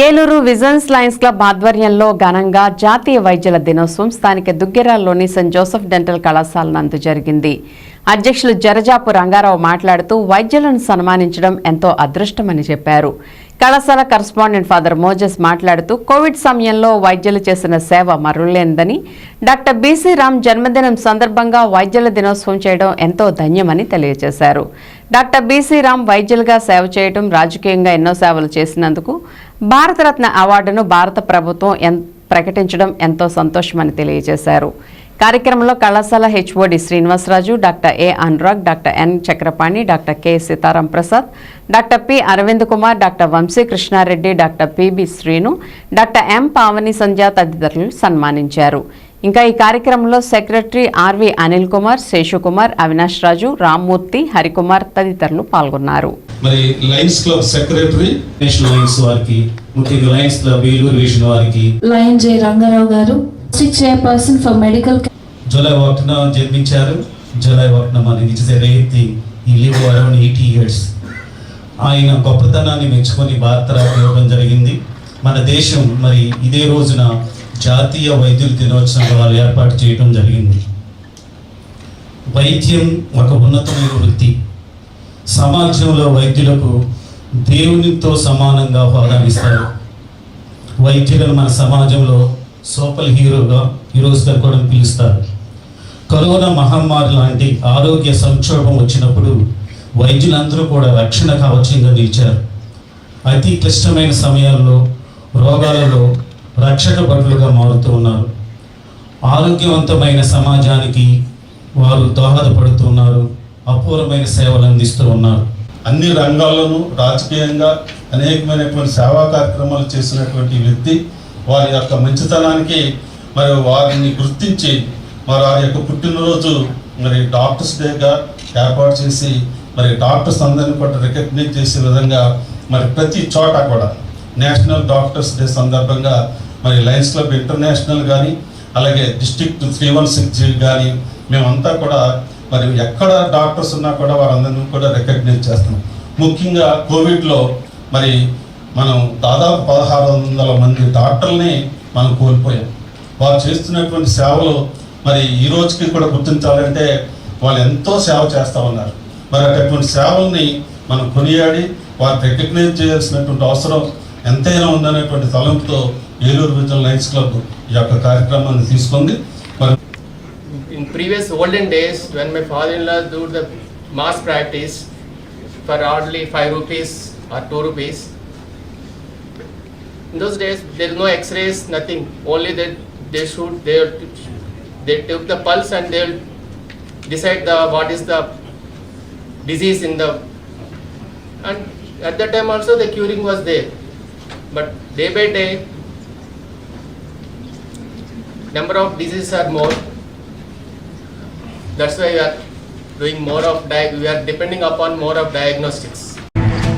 Eluru visions Lions club ఆధ్వర్యంలో ఘనంగా జాతీయ వైద్యుల దినోత్సవం స్థానిక దుగ్గిరాల్లోని సెయింట్ జోసెఫ్ డెంటల్ కళాశాల నందు జరిగింది. అధ్యక్షులు జరజాపు రంగారావు మాట్లాడుతూ వైద్యులను సన్మానించడం ఎంతో అదృష్టమని చెప్పారు. కళాశాల కరస్పాండెంట్ ఫాదర్ మోజెస్ మాట్లాడుతూ కోవిడ్ సమయంలో వైద్యులు చేసిన సేవ మరులేనిదని డాక్టర్ బీసీ రామ్ జన్మదినం సందర్భంగా వైద్యుల దినోత్సవం చేయడం ఎంతో ధన్యమని తెలియజేశారు. డాక్టర్ బీసీ రామ్ వైద్యులుగా సేవ చేయడం రాజకీయంగా ఎన్నో సేవలు చేసినందుకు భారతరత్న అవార్డును భారత ప్రభుత్వం ఎన్- ప్రకటించడం ఎంతో సంతోషమని తెలియజేశారు. కార్యక్రమంలో కళాశాల HOD Srinivasaraju doctor A Anurag doctor N Chakrapani doctor K Seetharam Prasad doctor P Aravind Kumar doctor Vamsi Krishnareddy doctor PB Srinu doctor M Pavani Sandhya తదితరులు సన్మానించారు. ఇంకా ఈ కార్యక్రమంలో సెక్రటరీ ఆర్వి అనిల్ కుమార్ శేషుకుమార్ అవినాష్ రాజు రామ్మూర్తి హరికుమార్ తదితరులు పాల్గొన్నారు. మరి lions club secretary national lions వారికి ముఖ్యంగా లయన్స్ క్లబ్ ఏలూరు విజన్ వారికి. లయన్ జె రంగారావు గారు district chairperson for medical July ఒకటిన జన్మించారు. జూలై ఒకటిన ఈ లివ్ అరౌండ్ ఎయిటీ ఇయర్స్. ఆయన గొప్పతనాన్ని మెచ్చుకొని భారతరత్న ఇవ్వడం జరిగింది. మన దేశం మరి ఇదే రోజున జాతీయ వైద్యుల దినోత్సవాలు వాళ్ళు ఏర్పాటు చేయడం జరిగింది. వైద్యం ఒక ఉన్నతమైన వృత్తి. సమాజంలో వైద్యులకు దేవునితో సమానంగా హోదానిస్తారు వైద్యులను మన సమాజంలో సూపర్ హీరోగా హీరోస్గా కూడా పిలుస్తారు. కరోనా మహమ్మారి లాంటి ఆరోగ్య సంక్షోభం వచ్చినప్పుడు వైద్యులందరూ కూడా రక్షణ కవచంగా నిలిచారు. అతి క్లిష్టమైన సమయాల్లో రోగాలలో రక్షక భటులుగా మారుతూ ఉన్నారు. ఆరోగ్యవంతమైన సమాజానికి వారు దోహదపడుతున్నారు అపూర్వమైన సేవలు అందిస్తూ ఉన్నారు. అన్ని రంగాల్లోనూ రాజకీయంగా అనేకమైనటువంటి సేవా కార్యక్రమాలు చేసినటువంటి వ్యక్తి వారి యొక్క మంచితనానికి మరి వారిని గుర్తించి మరి వారి యొక్క పుట్టినరోజు మరి డాక్టర్స్ డేగా ఏర్పాటు చేసి మరి డాక్టర్స్ అందరినీ కూడా రికగ్నైజ్ చేసే విధంగా మరి ప్రతి చోట కూడా నేషనల్ డాక్టర్స్ డే సందర్భంగా మరి లయన్స్ క్లబ్ ఇంటర్నేషనల్ కానీ అలాగే district three one six G కానీ మేమంతా కూడా మరి ఎక్కడ డాక్టర్స్ ఉన్నా కూడా వారందరినీ కూడా రికగ్నైజ్ చేస్తున్నాం. ముఖ్యంగా కోవిడ్లో మరి మనం దాదాపు పదహారు వందల మంది డాక్టర్ని మనం కోల్పోయాం. వారు చేస్తున్నటువంటి సేవలు మరి ఈ రోజుకి కూడా గుర్తించాలంటే వాళ్ళు ఎంతో సేవ చేస్తూ ఉన్నారు. మరి అటువంటి సేవల్ని మనం కొనియాడి వారిని రికగ్నైజ్ చేయాల్సినటువంటి అవసరం ఎంతైనా ఉందనేటువంటి తలంపుతో ఏలూరు విజన్ లైన్స్ క్లబ్ ఈ యొక్క కార్యక్రమాన్ని తీసుకుంది మరి in previous olden days when my father-in-law do the mass practice for hardly 5 rupees or 2 rupees in those days there is no x-rays nothing only that they shoot they they took the pulse and they'll decide the what is the disease in the and at that time also the curing was there but day by day number of diseases are more. That's why we are doing more of we are depending upon more of diagnostics